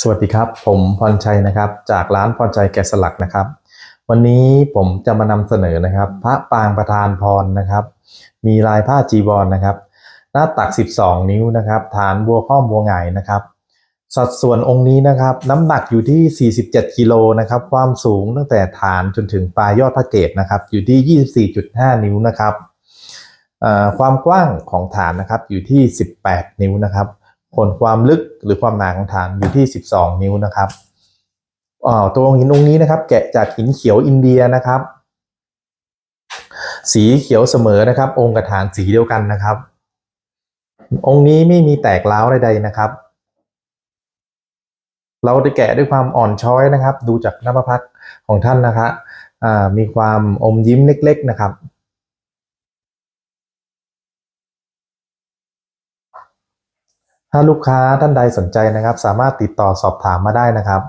สวัสดีครับ ผมพรชัยนะครับ จากร้านพรชัยแกะสลักนะครับ วันนี้ผมจะมานำเสนอนะครับ พระปางประธานพรนะครับ มีลายผ้าจีวรนะครับ หน้าตัก 12 นิ้วนะครับ ฐานบัวข้อมบัวหงายนะครับ สัดส่วนองค์นี้นะครับ น้ำหนักอยู่ที่ 47 กิโลนะครับ ความสูงตั้งแต่ฐานจนถึงปลายยอดพระเกศนะครับ อยู่ที่ 24.5 นิ้วนะครับความกว้างของฐานนะครับอยู่ที่ 18 นิ้วนะครับ ผลความลึกหรือความหนาของฐานอยู่ที่ 12 นิ้วนะครับอ่าตัวหินองค์นี้นะครับ แกะจากหินเขียวอินเดียนะครับ สีเขียวเสมอนะครับ องค์กระฐานสีเดียวกันนะครับ องค์นี้ไม่มีแตกร้าวใดๆนะครับ เราได้แกะด้วยความอ่อนช้อยนะครับ ดูจากหน้าพระพักของท่านนะคะอ่ามีความอมยิ้มเล็ก ๆนะครับ ถ้าลูกค้าท่านใดสนใจนะครับ สามารถติดต่อสอบถามมาได้นะครับ